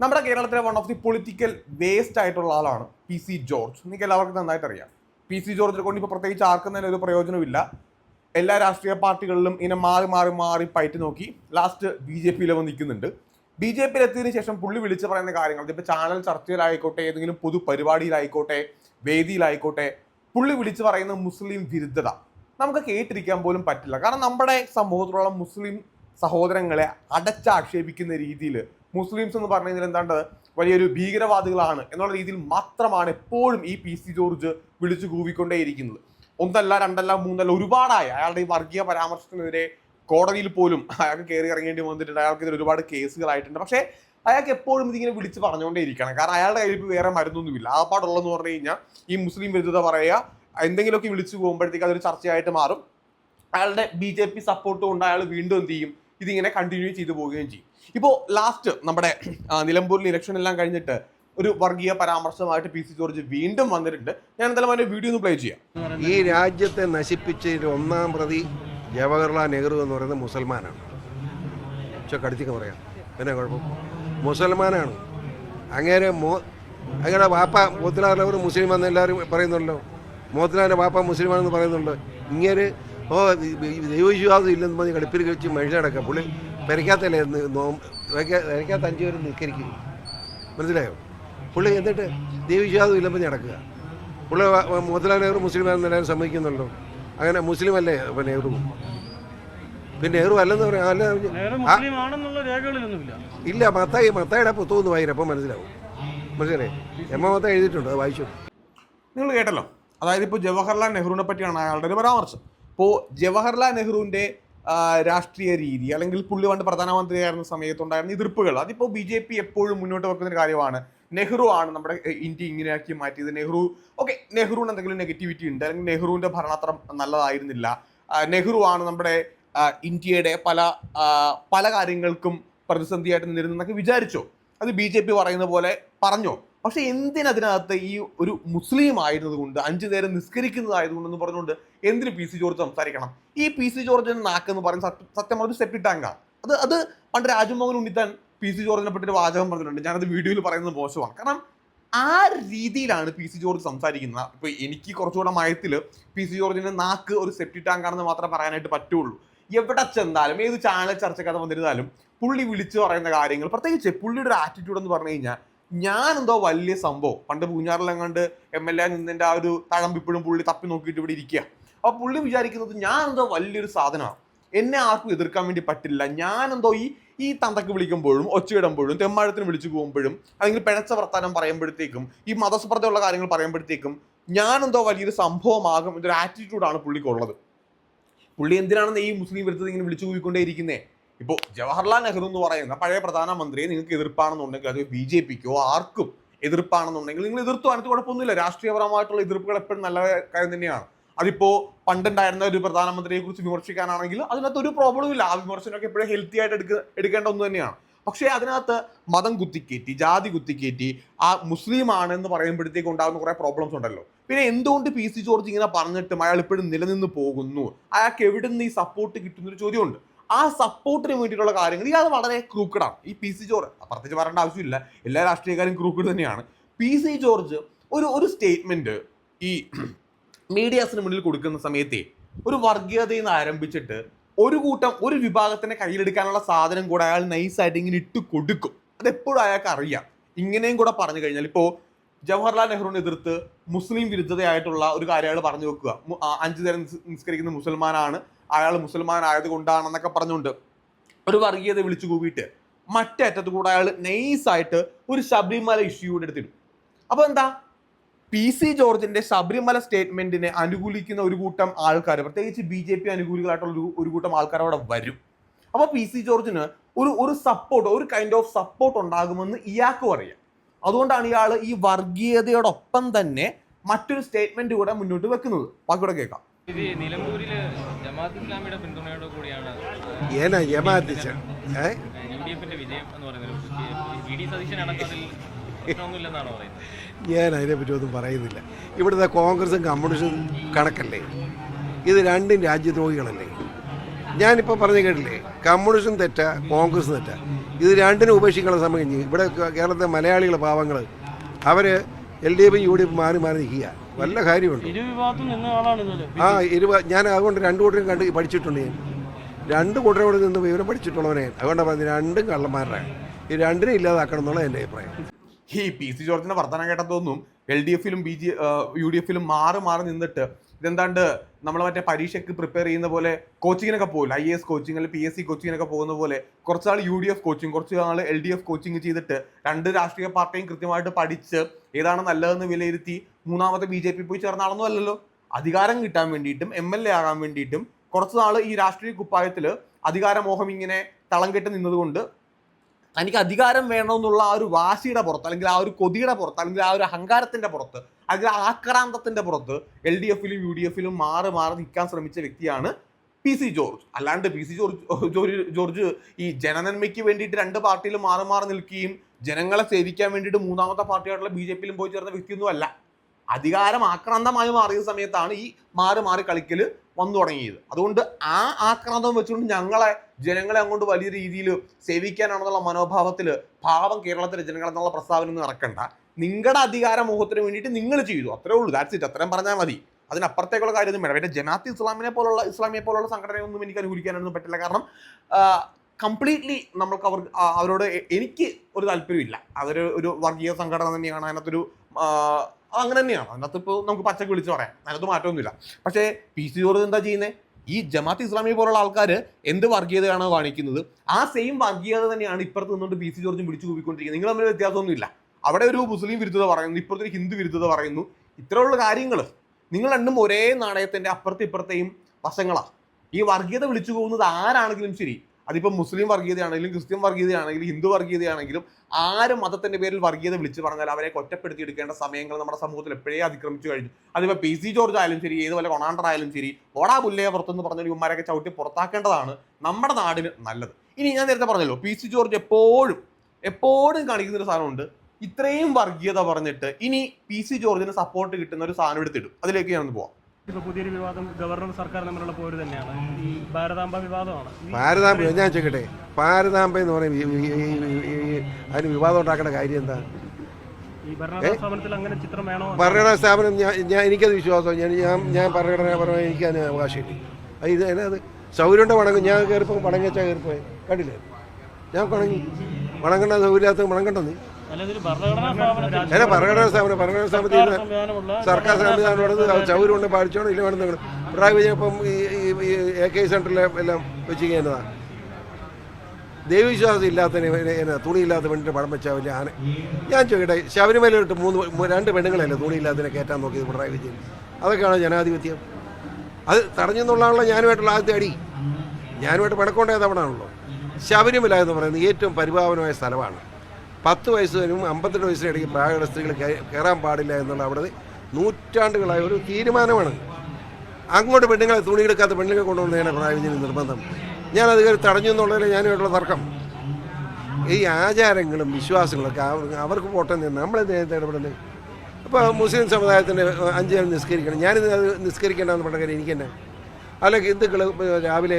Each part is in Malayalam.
നമ്മുടെ കേരളത്തിലെ one of the political waste ആയിട്ടുള്ള ആളാണ് പി സി ജോർജ് നിങ്ങൾക്ക് എല്ലാവർക്കും നന്നായിട്ട് അറിയാം. പി സി ജോർജിനെ കൊണ്ട് ഇപ്പോൾ പ്രത്യേകിച്ച് ആർക്കും തന്നെ ഒരു പ്രയോജനമില്ല എല്ലാ രാഷ്ട്രീയ പാർട്ടികളിലും ഇങ്ങനെ മാറി മാറി മാറി പയറ്റി നോക്കി ലാസ്റ്റ് ബി ജെ പിയിൽ നിൽക്കുന്നുണ്ട്. ബി ജെ പിയിൽ എത്തിയതിനു ശേഷം പുള്ളി വിളിച്ച് പറയുന്ന കാര്യങ്ങൾ ഇപ്പോൾ ചാനൽ ചർച്ചയിലായിക്കോട്ടെ ഏതെങ്കിലും പൊതു പരിപാടിയിലായിക്കോട്ടെ വേദിയിലായിക്കോട്ടെ പുള്ളി വിളിച്ച് പറയുന്ന മുസ്ലിം വിരുദ്ധത. നമുക്ക് കേട്ടിരിക്കാൻ പോലും പറ്റില്ല. കാരണം നമ്മുടെ സമൂഹത്തിലുള്ള മുസ്ലിം സഹോദരങ്ങളെ അടച്ചാക്ഷേപിക്കുന്ന രീതിയിൽ മുസ്ലിംസ് എന്ന് പറഞ്ഞു കഴിഞ്ഞാൽ എന്താണ്ട്? വലിയൊരു ഭീകരവാദികളാണ് എന്നുള്ള രീതിയിൽ മാത്രമാണ് എപ്പോഴും ഈ പി സി ജോർജ് വിളിച്ചു കൂവിക്കൊണ്ടേയിരിക്കുന്നത്. ഒന്നല്ല രണ്ടല്ല മൂന്നല്ല ഒരുപാടായി. അയാളുടെ ഈ വർഗീയ പരാമർശത്തിനെതിരെ കോടതിയിൽ പോലും അയാൾക്ക് കയറി ഇറങ്ങേണ്ടി വന്നിട്ടുണ്ട്. അയാൾക്കെതിരെ ഒരുപാട് കേസുകളായിട്ടുണ്ട്. പക്ഷേ അയാൾക്ക് എപ്പോഴും ഇതിങ്ങനെ വിളിച്ച് പറഞ്ഞുകൊണ്ടേ ഇരിക്കണം കാരണം അയാളുടെ കയ്യിൽ ഇപ്പോൾ വേറെ മരുന്നൊന്നുമില്ല. ആ പാടുള്ളതെന്ന് പറഞ്ഞു കഴിഞ്ഞാൽ ഈ മുസ്ലിം വിരുദ്ധത പറയുക എന്തെങ്കിലുമൊക്കെ വിളിച്ചു പോകുമ്പോഴത്തേക്ക് അതൊരു ചർച്ചയായിട്ട് മാറും. അയാളുടെ ബി ജെ പി സപ്പോർട്ട് കൊണ്ട് അയാൾ വീണ്ടും എന്ത് ചെയ്യും? ഇതിങ്ങനെ കണ്ടിന്യൂ ചെയ്തു പോവുകയും ചെയ്യും. ഇപ്പോൾ ലാസ്റ്റ് നമ്മുടെ നിലമ്പൂരിൽ ഇലക്ഷൻ എല്ലാം കഴിഞ്ഞിട്ട് ഒരു വർഗീയ പരാമർശമായിട്ട് പി സി ജോർജ് വീണ്ടും വന്നിട്ടുണ്ട് ഞാൻ എന്തായാലും അതിന്റെ വീഡിയോ ഒന്ന് പ്ലേ ചെയ്യാം ഈ രാജ്യത്തെ നശിപ്പിച്ചതിൽ ഒന്നാം പ്രതി ജവഹർലാൽ നെഹ്റു എന്ന് പറയുന്നത് മുസൽമാനാണ് പക്ഷെ കടിച്ചൊക്കെ പറയാം പിന്നെ കുഴപ്പം മുസൽമാനാണ് അങ്ങനെ മോ അങ്ങനെ വാപ്പ മോത്തിലാറിലവർ നെഹ്റു മുസ്ലിം എന്ന് എല്ലാവരും പറയുന്നുണ്ടല്ലോ മോത്തിലാലിന്റെ വാപ്പ മുസ്ലിമാണെന്ന് പറയുന്നുണ്ട് ഇങ്ങനെ ഓ ദൈവവിശ്വാസം ഇല്ലെന്ന് പറഞ്ഞ് കളിപ്പിൽ വെച്ച് മനുഷ്യടക്കാം പുള്ളി പെരയ്ക്കാത്തല്ലേ പെരയ്ക്കാത്ത അഞ്ചു പേരും നിൽക്കരിക്കും. മനസ്സിലായോ? പുള്ളി എന്നിട്ട് ദൈവവിശ്വാസം ഇല്ലെന്ന് പറഞ്ഞ് നടക്കുക. പുള്ളി മോത്തിലാൽ നെഹ്റു മുസ്ലിം ആണെന്ന് എല്ലാവരും സമ്മതിക്കുന്നുണ്ടോ? അങ്ങനെ മുസ്ലിം അല്ലേ അപ്പം നെഹ്റു? പിന്നെ നെഹ്റു അല്ലെന്ന് പറയാം അല്ല ഇല്ല മത്തായി മത്തായിയുടെ പുത്തൂന്ന് വായിരം അപ്പം മനസ്സിലാവും. മനസ്സിലായി? എം എ മത്തായി എഴുതിയിട്ടുണ്ട് അത് വായിച്ചു. നിങ്ങൾ കേട്ടല്ലോ. അതായത് ഇപ്പോൾ ജവഹർലാൽ നെഹ്റുവിനെ പറ്റിയാണ് അയാളുടെ ഒരു പരാമർശം. ഇപ്പോൾ ജവഹർലാൽ നെഹ്റുവിന്റെ രാഷ്ട്രീയ രീതി അല്ലെങ്കിൽ പുള്ളി പണ്ട് പ്രധാനമന്ത്രിയായിരുന്ന സമയത്തുണ്ടായിരുന്ന എതിർപ്പുകൾ. അതിപ്പോൾ ബി ജെ പി എപ്പോഴും മുന്നോട്ട് വെക്കുന്ന ഒരു കാര്യമാണ്. നെഹ്റു ആണ് നമ്മുടെ ഇന്ത്യ ഇങ്ങനെയാക്കി മാറ്റിയത്. നെഹ്റു ഓക്കെ നെഹ്റുവിന് എന്തെങ്കിലും നെഗറ്റിവിറ്റി ഉണ്ട് അല്ലെങ്കിൽ നെഹ്റുവിന്റെ ഭരണം അത്ര നല്ലതായിരുന്നില്ല നെഹ്റു ആണ് നമ്മുടെ ഇന്ത്യയുടെ പല പല കാര്യങ്ങൾക്കും പ്രതിസന്ധിയായിട്ട് നിന്നിരുന്നതെന്നൊക്കെ വിചാരിച്ചോ. അത് ബി ജെ പി പറയുന്ന പോലെ പറഞ്ഞോ. പക്ഷെ എന്തിനകത്ത് ഈ ഒരു മുസ്ലിം ആയിരുന്നത് കൊണ്ട് അഞ്ചു നേരം നിസ്കരിക്കുന്നതായതുകൊണ്ട് പറഞ്ഞുകൊണ്ട് എന്തിന് പി സി ജോർജ് സംസാരിക്കണം? ഈ പി സി ജോർജിന്റെ നാക്ക് എന്ന് പറയുന്ന സത്യം പറഞ്ഞ സെപ്റ്റി അത് അത് പണ്ട് രാജ്മോഹൻ ഉണ്ണിത്താൻ പി സി ജോർജിനെ പറ്റി വാചകം പറഞ്ഞിട്ടുണ്ട്. ഞാനത് വീഡിയോയിൽ പറയുന്നത് മോശമാണ്. കാരണം ആ രീതിയിലാണ് പി സി ജോർജ് സംസാരിക്കുന്നത്. ഇപ്പൊ എനിക്ക് കുറച്ചുകൂടെ മയത്തിൽ പി സി ജോർജിന്റെ നാക്ക് ഒരു സെപ്റ്റി ടാങ്കാണെന്ന് മാത്രമേ പറയാനായിട്ട് പറ്റുള്ളൂ. എവിടെ ചെന്നാലും ഏത് ചാനൽ ചർച്ചക്കഥ വന്നിരുന്നാലും പുള്ളി വിളിച്ചു പറയുന്ന കാര്യങ്ങൾ പ്രത്യേകിച്ച് പുള്ളിയുടെ ഒരു ആറ്റിറ്റ്യൂഡ് എന്ന് പറഞ്ഞു കഴിഞ്ഞാൽ ഞാൻ എന്തോ വലിയ സംഭവം. പണ്ട് പൂഞ്ഞാറിലെങ്ങാണ്ട് എം എൽ എ നിന്നതിന്റെ ആ ഒരു തഴമ്പിപ്പോഴും പുള്ളി തപ്പി നോക്കിയിട്ട് ഇവിടെ ഇരിക്കുക അപ്പൊ പുള്ളി വിചാരിക്കുന്നത് ഞാൻ എന്തോ വലിയൊരു സാധനമാണ്. എന്നെ ആർക്കും എതിർക്കാൻ വേണ്ടി പറ്റില്ല. ഞാൻ എന്തോ ഈ ഈ തന്തക്ക് വിളിക്കുമ്പോഴും ഒച്ചയിടുമ്പോഴും തെമ്മാഴത്തിന് വിളിച്ചു പോകുമ്പോഴും അല്ലെങ്കിൽ പിഴച്ച വർത്താനം പറയുമ്പോഴത്തേക്കും ഈ മതസ്പർദ്ധയുള്ള കാര്യങ്ങൾ പറയുമ്പോഴത്തേക്കും ഞാൻ എന്തോ വലിയൊരു സംഭവമാകും എന്നൊരു ആറ്റിറ്റ്യൂഡാണ് പുള്ളിക്കുള്ളത്. പുള്ളി എന്തിനാണെന്ന് ഈ മുസ്ലിം വിരുദ്ധത ഇങ്ങനെ വിളിച്ചു കൂവിക്കൊണ്ടേയിരിക്കുന്നേ? ഇപ്പോൾ ജവഹർലാൽ നെഹ്റു എന്ന് പറയുന്ന പഴയ പ്രധാനമന്ത്രിയെ നിങ്ങൾക്ക് എതിർപ്പാണെന്നുണ്ടെങ്കിൽ അത് ബി ജെ പിക്കോ ആർക്കും എതിർപ്പാണെന്നുണ്ടെങ്കിൽ നിങ്ങൾ എതിർത്തു അതിനകത്ത് കുഴപ്പമൊന്നുമില്ല. രാഷ്ട്രീയപരമായിട്ടുള്ള എതിർപ്പുകൾ എപ്പോഴും നല്ല കാര്യം തന്നെയാണ്. അതിപ്പോ പണ്ടുണ്ടായിരുന്ന ഒരു പ്രധാനമന്ത്രിയെ കുറിച്ച് വിമർശിക്കാനാണെങ്കിൽ അതിനകത്ത് ഒരു പ്രോബ്ലം ഇല്ല. ആ വിമർശനമൊക്കെ എപ്പോഴും ഹെൽത്തി ആയിട്ട് എടുക്ക എടുക്കേണ്ട ഒന്ന് തന്നെയാണ്. പക്ഷേ അതിനകത്ത് മതം കുത്തിക്കേറ്റി ജാതി കുത്തിക്കേറ്റി ആ മുസ്ലിം ആണ് എന്ന് പറയുമ്പോഴത്തേക്ക് ഉണ്ടാകുന്ന കുറേ പ്രോബ്ലംസ് ഉണ്ടല്ലോ. പിന്നെ എന്തുകൊണ്ട് പി സി ജോർജ് ഇങ്ങനെ പറഞ്ഞിട്ടും അയാൾ ഇപ്പോഴും നിലനിന്ന് പോകുന്നു? അയാൾക്ക് എവിടെ നിന്ന് ഈ സപ്പോർട്ട് കിട്ടുന്നൊരു ചോദ്യമുണ്ട്. ആ സപ്പോർട്ടിന് വേണ്ടിയിട്ടുള്ള കാര്യങ്ങൾ. ഇയാൾ വളരെ ക്രൂക്കഡാണ്. ഈ പി സി ജോർജ് പ്രത്യേകിച്ച് പറയേണ്ട ആവശ്യമില്ല. എല്ലാ രാഷ്ട്രീയക്കാരും ക്രൂക്കഡ് തന്നെയാണ്. പി സി ജോർജ് ഒരു ഒരു സ്റ്റേറ്റ്മെന്റ് ഈ മീഡിയാസിന് മുന്നിൽ കൊടുക്കുന്ന സമയത്തെ ഒരു വർഗീയതയിൽ നിന്ന് ആരംഭിച്ചിട്ട് ഒരു കൂട്ടം ഒരു വിഭാഗത്തിനെ കയ്യിലെടുക്കാനുള്ള സാധനം കൂടെ അയാൾ നൈസായിട്ട് ഇങ്ങനെ ഇട്ട് കൊടുക്കും. അതെപ്പോഴും അയാൾക്ക് അറിയാം. ഇങ്ങനെയും കൂടെ പറഞ്ഞു കഴിഞ്ഞാൽ ഇപ്പോൾ ജവഹർലാൽ നെഹ്റുവിനെ എതിർത്ത് മുസ്ലിം വിരുദ്ധതയായിട്ടുള്ള ഒരു കാര്യം അയാൾ പറഞ്ഞു വെക്കുക. അഞ്ചു നേരം നിസ്കരിക്കുന്ന മുസൽമാനാണ്. അയാൾ മുസൽമാൻ ആയതുകൊണ്ടാണെന്നൊക്കെ പറഞ്ഞുകൊണ്ട് ഒരു വർഗീയത വിളിച്ചു കൂവിയിട്ട് മറ്റേ അറ്റത്ത് കൂടെ അയാൾ നൈസായിട്ട് ഒരു ശബരിമല ഇഷ്യൂ എടുത്തിടും. അപ്പൊ എന്താ? പി സി ജോർജിന്റെ ശബരിമല സ്റ്റേറ്റ്മെന്റിനെ അനുകൂലിക്കുന്ന ഒരു കൂട്ടം ആൾക്കാർ പ്രത്യേകിച്ച് ബി ജെ പി അനുകൂലികളായിട്ടുള്ള ഒരു ഒരു കൂട്ടം ആൾക്കാർ അവിടെ വരും. അപ്പോൾ പി സി ജോർജിന് ഒരു ഒരു സപ്പോർട്ട് ഒരു കൈൻഡ് ഓഫ് സപ്പോർട്ട് ഉണ്ടാകുമെന്ന് ഇയാൾക്കും അറിയാം. അതുകൊണ്ടാണ് ഇയാൾ ഈ വർഗീയതയോടൊപ്പം തന്നെ മറ്റൊരു സ്റ്റേറ്റ്മെന്റ് കൂടെ മുന്നോട്ട് വെക്കുന്നത്. ബാക്കിയൂടെ കേൾക്കാം. ഇത് അതിനെ ജമാഅത്ത് ഞാൻ അതിനെപ്പറ്റി ഒന്നും പറയുന്നില്ല. ഇവിടുത്തെ കോൺഗ്രസും കമ്മ്യൂണിസ്റ്റും കണക്കല്ലേ? ഇത് രണ്ടും രാജ്യദ്രോഹികളല്ലേ? ഞാനിപ്പോൾ പറഞ്ഞു കേട്ടില്ലേ കമ്മ്യൂണിസ്റ്റും തെറ്റ കോൺഗ്രസ് തെറ്റ. ഇത് രണ്ടിനും ഉപേക്ഷിക്കാനുള്ള സമയം ഇവിടെ കേരളത്തിലെ മലയാളികൾ പാവങ്ങൾ അവർ എൽ ഡി എഫും യു ഡി എഫും മാറി മാറി നിൽക്കുക. വല്ല കാര്യമുണ്ട്. ആ ഇരുപ ഞാൻ അതുകൊണ്ട് രണ്ട് കൂട്ടരും കണ്ട് പഠിച്ചിട്ടുണ്ട് ഞാൻ. രണ്ട് കൂട്ടരോട് നിന്ന് വിവരം പഠിച്ചിട്ടുള്ളവനെ അതുകൊണ്ടാണ് പറഞ്ഞത് രണ്ടും കള്ളന്മാരുടെ. ഈ രണ്ടിനും ഇല്ലാതാക്കണം എന്നുള്ള എന്റെ അഭിപ്രായം. ഈ പി സി ജോർജിന്റെ വർത്തമാനം കേട്ടതൊന്നും എൽ ഡി എഫിലും ബി ജെ യു ഡി എഫിലും മാറി മാറി നിന്നിട്ട് ഇതെന്താണ്ട് നമ്മൾ മറ്റേ പരീക്ഷയ്ക്ക് പ്രിപ്പയർ ചെയ്യുന്ന പോലെ കോച്ചിങ്ങിനൊക്കെ പോകില്ല ഐ എസ് കോച്ചിങ് അല്ലെങ്കിൽ പി എസ് സി കോച്ചിങ്ങിനൊക്കെ പോകുന്ന പോലെ കുറച്ചാൾ യു ഡി എഫ് കോച്ചിങ് കുറച്ച് ആൾ എൽ ഡി എഫ് കോച്ചിങ് ചെയ്തിട്ട് രണ്ട് രാഷ്ട്രീയ പാർട്ടിയും കൃത്യമായിട്ട് പഠിച്ച് ഏതാണ് നല്ലതെന്ന് വിലയിരുത്തി മൂന്നാമത്തെ ബി ജെ പി പോയി ചേർന്ന ആളൊന്നും അല്ലല്ലോ. അധികാരം കിട്ടാൻ വേണ്ടിയിട്ടും എം എൽ എ ആകാൻ വേണ്ടിയിട്ടും കുറച്ച് നാൾ ഈ രാഷ്ട്രീയ കുപ്പായത്തിൽ അധികാരമോഹം ഇങ്ങനെ തളം കെട്ട് നിന്നതുകൊണ്ട് തനിക്ക് അധികാരം വേണമെന്നുള്ള ആ ഒരു വാശിയുടെ പുറത്ത് അല്ലെങ്കിൽ ആ ഒരു കൊതിയുടെ പുറത്ത് അല്ലെങ്കിൽ ആ ഒരു അഹങ്കാരത്തിന്റെ പുറത്ത് അല്ലെങ്കിൽ ആക്രാന്തത്തിന്റെ പുറത്ത് എൽ ഡി എഫിലും യു ഡി എഫിലും മാറി മാറി നിൽക്കാൻ ശ്രമിച്ച വ്യക്തിയാണ് പി സി ജോർജ്. അല്ലാണ്ട് P C George George George ഈ ജനനന്മയ്ക്ക് വേണ്ടിയിട്ട് രണ്ട് പാർട്ടിയിലും മാറി മാറി നിൽക്കുകയും ജനങ്ങളെ സേവിക്കാൻ വേണ്ടിയിട്ട് മൂന്നാമത്തെ പാർട്ടിയായിട്ടുള്ള ബി ജെ പിയിലും പോയി ചേർന്ന വ്യക്തിയൊന്നും അല്ല അധികാരം ആക്രാന്തമായി മാറിയ സമയത്താണ് ഈ മാറി മാറി കളിക്കൽ വന്നു തുടങ്ങിയത്. അതുകൊണ്ട് ആ ആക്രാന്തം വെച്ചുകൊണ്ട് ഞങ്ങളെ ജനങ്ങളെ അങ്ങോട്ട് വലിയ രീതിയിൽ സേവിക്കാനാണെന്നുള്ള മനോഭാവത്തിൽ ഭാവം കേരളത്തിലെ ജനങ്ങൾ എന്നുള്ള പ്രസ്താവന ഒന്നും ഇറക്കണ്ട നിങ്ങളുടെ അധികാര മോഹത്തിന് വേണ്ടിയിട്ട് നിങ്ങൾ ചെയ്തു. അത്രേ ഉള്ളൂ. ദാറ്റ്സ് ഇറ്റ് അത്രയും പറഞ്ഞാൽ മതി. അതിനപ്പുറത്തേക്കുള്ള കാര്യമൊന്നും വേണം പിന്നെ ജമാഅത്ത് ഇസ്ലാമിനെ പോലുള്ള ഇസ്ലാമിയെ പോലുള്ള സംഘടനയൊന്നും എനിക്ക് അനുകൂലിക്കാനൊന്നും പറ്റില്ല. കാരണം കംപ്ലീറ്റ്ലി നമ്മൾക്ക് അവർ അവരോട് എനിക്ക് ഒരു താല്പര്യമില്ല. അതൊരു ഒരു വർഗീയ സംഘടന തന്നെയാണ്. അതിനകത്തൊരു അങ്ങനെ തന്നെയാണ്. അതിനകത്ത് ഇപ്പോൾ നമുക്ക് പച്ചക്ക് വിളിച്ച് പറയാം. അതിനകത്ത് മാറ്റമൊന്നുമില്ല. പക്ഷേ പി സി ജോർജ് എന്താ ചെയ്യുന്നത് ഈ ജമാഅത്ത് ഇസ്ലാമി പോലുള്ള ആൾക്കാർ എന്ത് വർഗീയതയാണോ കാണിക്കുന്നത് ആ സെയിം വർഗീയത തന്നെയാണ് ഇപ്പുറത്ത് നിന്നുകൊണ്ട് പി സി ജോർജും പിടിച്ചു കൂപ്പിക്കൊണ്ടിരിക്കുന്നത് നിങ്ങൾ തമ്മിൽ വ്യത്യാസമൊന്നുമില്ല. അവിടെ ഒരു മുസ്ലിം വിരുദ്ധത പറയുന്നു ഇപ്പുറത്തൊരു ഹിന്ദു വിരുദ്ധത പറയുന്നു. ഇത്രയുള്ള കാര്യങ്ങൾ നിങ്ങൾ രണ്ടും ഒരേ നാണയത്തിന്റെ അപ്പുറത്തെ ഇപ്പുറത്തെയും വശങ്ങളാണ് ഈ വർഗീയത വിളിച്ചു പോകുന്നത് ആരാണെങ്കിലും ശരി. അതിപ്പോൾ മുസ്ലിം വർഗീയതയാണെങ്കിലും ക്രിസ്ത്യൻ വർഗീയതയാണെങ്കിലും ഹിന്ദു വർഗീയതയാണെങ്കിലും ആര് മതത്തിന്റെ പേരിൽ വർഗീയത വിളിച്ചു പറഞ്ഞാൽ അവരെ കൊറ്റപ്പെടുത്തി എടുക്കേണ്ട സമയങ്ങൾ നമ്മുടെ സമൂഹത്തിൽ എപ്പോഴേ അതിക്രമിച്ചു കഴിഞ്ഞു. അതിപ്പോൾ പി സി ജോർജ് ആയാലും ശരി ഏതുപോലെ കൊണാണ്ടർ ആയാലും ശരി ഓടാ പുല്ലയെ പുറത്തുനിന്ന് പറഞ്ഞൊരു ഇവന്മാരൊക്കെ ചവിട്ടി പുറത്താക്കേണ്ടതാണ് നമ്മുടെ നാടിന് നല്ലത്. ഇനി ഞാൻ നേരത്തെ പറഞ്ഞല്ലോ പി സി ജോർജ് എപ്പോഴും എപ്പോഴും കാണിക്കുന്ന ഒരു സാധനമുണ്ട് ഇത്രയും വർഗീയത പറഞ്ഞിട്ട് ഇനി പി സി ജോർജിന് സപ്പോർട്ട് കിട്ടുന്ന ഒരു സാധനം എടുത്തിടും അതിലേക്ക് ഞാൻ പോവാം. ഇപ്പൊ പുതിയൊരു വിവാദം ഗവർണർ സർക്കാർ തമ്മിലുള്ള പോര് തന്നെയാണ്. ഈ ഭാരതാംബ വിവാദമാണ്. ഭാരതാംബ ഞാൻ ചോദിക്കട്ടെ? ഭാരതാംബ എന്ന് പറയും അതിന് വിവാദം ഉണ്ടാക്കേണ്ട കാര്യം എന്താ? ഈ ഭരണഘടനാ സ്ഥാപനത്തിൽ അങ്ങനെ ചിത്രം വേണോ? ഭരണഘടനാ സ്ഥാപനം ഞാൻ എനിക്കത് വിശ്വാസം ഞാൻ ഞാൻ ഞാൻ ഭരണഘടന പറയാൻ എനിക്ക് അതിന് അവകാശമില്ല. അത് ഇത് അതിനകത്ത് സൗകര്യമുണ്ട് വണങ്ങും ഞാൻ കയറിപ്പോൾ വണങ്ങിച്ചാൽ കയറിപ്പോയി. കണ്ടില്ലേ? ഞാൻ വണങ്ങി വണങ്ങണ്ട സൗകര്യമില്ലാത്ത വണങ്ങണ്ടെന്ന് അല്ല ഭരണഘടനാ സ്ഥാപനം ഭരണഘടനാ സ്ഥാപനത്തിൽ സർക്കാർ ഇരുന്ന് സംവിധാനമുള്ള സർക്കാർ സംവിധാനം സൗകര്യമുണ്ട് പാലിച്ചോണം ഇല്ല വേണം നിങ്ങൾ പിണറായി വിജയൻ ഇപ്പം ഈ എ കെ സെന്ററിലെ എല്ലാം വെച്ച് കഴിഞ്ഞതാ ദൈവവിശ്വാസം ഇല്ലാത്തതിന് എന്നാ തുണിയില്ലാത്ത പെണ്ണിന്റെ പടം വെച്ചാൽ വലിയ ആന. ഞാൻ ചോദിക്കട്ടെ ശബരിമലയിട്ട് മൂന്ന് രണ്ട് പെണ്ണുങ്ങളല്ലേ തുണിയില്ലാത്തതിനെ കയറ്റാൻ നോക്കിയത് പിണറായി വിജയൻ? അതൊക്കെയാണ് ജനാധിപത്യം? അത് തടഞ്ഞെന്നുള്ളതാണല്ലോ ഞാനുമായിട്ടുള്ള ആദ്യത്തെ അടി. ഞാനുമായിട്ട് പിണക്കൊണ്ടേ തവണാണല്ലോ ശബരിമല എന്ന് പറയുന്നത് ഏറ്റവും പരിപാവനമായ സ്ഥലമാണ്. പത്ത് വയസ്സ് വരും അമ്പത്തെട്ട് വയസ്സിന് ഇടയ്ക്ക് പ്രായമുള്ള സ്ത്രീകൾ കയറാൻ പാടില്ല എന്നുള്ള അവിടെ നൂറ്റാണ്ടുകളായ ഒരു തീരുമാനമാണ്. അങ്ങോട്ട് പെണ്ണുങ്ങളെ തുണിയെടുക്കാത്ത പെണ്ണുങ്ങളെ കൊണ്ടുവന്നതാണ് പിണറായി വിജയൻ നിർബന്ധം. ഞാനത് കയറി തടഞ്ഞു എന്നുള്ളതിൽ ഞാനുമായിട്ടുള്ള തർക്കം. ഈ ആചാരങ്ങളും വിശ്വാസങ്ങളൊക്കെ അവർക്ക് പോട്ടെ നമ്മളെ നേരത്തെ ഇടപെടുന്നത് ഇപ്പോൾ മുസ്ലിം സമുദായത്തിന്റെ അഞ്ച് നേരം നിസ്കരിക്കണം. ഞാനിത് അത് നിസ്കരിക്കേണ്ടെന്ന് പറഞ്ഞ കാര്യം എനിക്കെന്നെ അല്ലെങ്കിൽ ഹിന്ദുക്കൾ രാവിലെ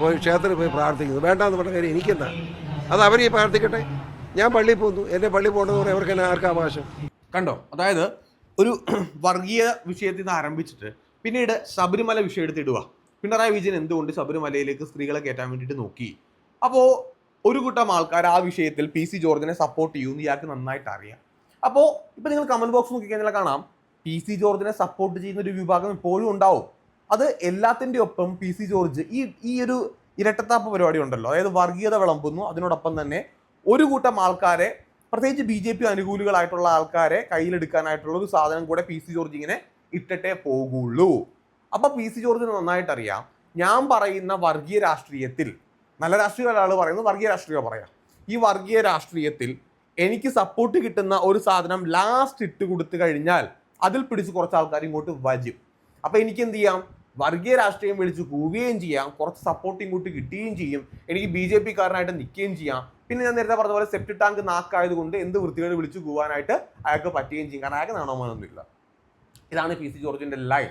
പോയി ക്ഷേത്രത്തിൽ പോയി പ്രാർത്ഥിക്കുന്നു. വേണ്ടാന്ന് പറഞ്ഞ കാര്യം എനിക്കെന്താ? അത് അവർ ഈ പ്രാർത്ഥിക്കട്ടെ? ഞാൻ പള്ളിയിൽ പോകുന്നു. എന്റെ പള്ളി പോകണമെന്ന് പറഞ്ഞാൽ അവർക്ക് എന്നെ ആർക്കും അവകാശം? കണ്ടോ? അതായത് ഒരു വർഗീയ വിഷയത്തിൽ നിന്ന് ആരംഭിച്ചിട്ട് പിന്നീട് ശബരിമല വിഷയം എടുത്തിടുക. പിണറായി വിജയൻ എന്തുകൊണ്ട് ശബരിമലയിലേക്ക് സ്ത്രീകളെ കയറ്റാൻ വേണ്ടിയിട്ട് നോക്കി? അപ്പോൾ ഒരു കൂട്ടം ആൾക്കാർ ആ വിഷയത്തിൽ പി സി ജോർജിനെ സപ്പോർട്ട് ചെയ്യുമെന്ന് ഇയാൾക്ക് നന്നായിട്ട് അറിയാം. അപ്പോൾ ഇപ്പം നിങ്ങൾ കമന്റ് ബോക്സ് നോക്കിക്കഴിഞ്ഞാൽ കാണാം? പി സി ജോർജിനെ സപ്പോർട്ട് ചെയ്യുന്ന ഒരു വിഭാഗം ഇപ്പോഴും ഉണ്ടാവും. അത് എല്ലാത്തിന്റെ ഒപ്പം പി സി ജോർജ് ഈ ഈ ഒരു ഇരട്ടത്താപ്പ് പരിപാടി ഉണ്ടല്ലോ. അതായത് വർഗീയത വിളമ്പുന്നു. അതിനോടൊപ്പം തന്നെ ഒരു കൂട്ടം ആൾക്കാരെ പ്രത്യേകിച്ച് ബി ജെ പി അനുകൂലികളായിട്ടുള്ള ആൾക്കാരെ കയ്യിലെടുക്കാനായിട്ടുള്ള ഒരു സാധനം കൂടെ പി സി ജോർജ് ഇങ്ങനെ ഇട്ടിട്ടേ പോകുള്ളൂ. അപ്പൊ പി സി ജോർജിന് നന്നായിട്ട് അറിയാം ഞാൻ പറയുന്ന വർഗീയ രാഷ്ട്രീയത്തിൽ നല്ല രാഷ്ട്രീയ ഒരാൾ പറയുന്നത് വർഗീയ രാഷ്ട്രീയം പറയാം. ഈ വർഗീയ രാഷ്ട്രീയത്തിൽ എനിക്ക് സപ്പോർട്ട് കിട്ടുന്ന ഒരു സാധനം ലാസ്റ്റ് ഇട്ട് കൊടുത്തു കഴിഞ്ഞാൽ അതിൽ പിടിച്ച് കുറച്ച് ആൾക്കാർ ഇങ്ങോട്ട് വരും. അപ്പൊ എനിക്ക് എന്ത് ചെയ്യാം? വർഗീയ രാഷ്ട്രീയം വിളിച്ച് കൂവുകയും ചെയ്യാം കുറച്ച് സപ്പോർട്ട് ഇങ്ങോട്ട് കിട്ടുകയും ചെയ്യും. എനിക്ക് ബി ജെ പി കാരനായിട്ട് നിൽക്കുകയും ചെയ്യാം. പിന്നെ ഞാൻ നേരത്തെ പറഞ്ഞ പോലെ സെപ്റ്റ് ടാങ്ക് നാക്കായതുകൊണ്ട് എന്ത് വൃത്തികേട് വിളിച്ച് പോകാനായിട്ട് അയാൾക്ക് പറ്റുകയും ചെയ്യും. കാരണം അയാൾക്ക് നാണോമാനൊന്നുമില്ല ഇതാണ് പി സി ജോർജിന്റെ ലൈൻ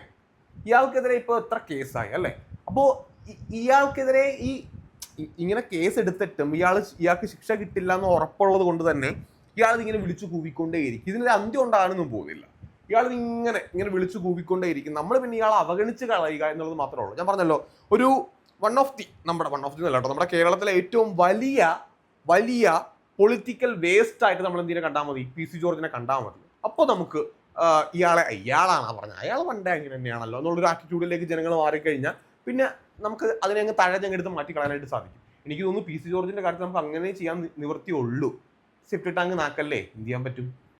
ഇയാൾക്കെതിരെ ഇപ്പോൾ എത്ര കേസായി അല്ലേ? അപ്പോൾ ഇയാൾക്കെതിരെ ഈ ഇങ്ങനെ കേസ് എടുത്തിട്ടും ഇയാൾ ഇയാൾക്ക് ശിക്ഷ കിട്ടില്ല എന്ന് ഉറപ്പുള്ളത് കൊണ്ട് തന്നെ ഇയാൾ ഇങ്ങനെ വിളിച്ചു കൂവിക്കൊണ്ടേയിരിക്കും. ഇതിനൊരു അന്ത്യം ഉണ്ടാകാനൊന്നും പോകുന്നില്ല. ഇയാൾ ഇങ്ങനെ ഇങ്ങനെ വിളിച്ചു കൂവിക്കൊണ്ടേയിരിക്കും. നമ്മൾ പിന്നെ ഇയാൾ അവഗണിച്ച് കളയുക എന്നുള്ളത് മാത്രമേ ഉള്ളൂ. ഞാൻ പറഞ്ഞല്ലോ ഒരു വൺ ഓഫ് ദി നമ്മുടെ വൺ ഓഫ് ദി അല്ല കേട്ടോ നമ്മുടെ കേരളത്തിലെ ഏറ്റവും വലിയ വലിയ പൊളിറ്റിക്കൽ വേസ്റ്റ് ആയിട്ട് നമ്മൾ എന്തിനെ കണ്ടാൽ മതി? പി സി ജോർജിനെ കണ്ടാൽ മതി. അപ്പോൾ നമുക്ക് ഇയാളെ ഇയാളാണ് പറഞ്ഞത്. അയാൾ പണ്ടേ അങ്ങനെ തന്നെയാണല്ലോ എന്നുള്ളൊരു ആറ്റിറ്റ്യൂഡിലേക്ക് ജനങ്ങൾ മാറിക്കഴിഞ്ഞാൽ പിന്നെ നമുക്ക് അതിനെ അങ്ങ് മാറ്റി കളയാനായിട്ട് സാധിക്കും. എനിക്ക് തോന്നുന്നു പി സി ജോർജിന്റെ കാര്യത്തിൽ നമുക്ക് അങ്ങനെ ചെയ്യാൻ നിവൃത്തിയുള്ളൂ. സെപ്റ്റ് ടാങ്ക് നാക്കല്ലേ? എന്ത് ചെയ്യാൻ പറ്റും?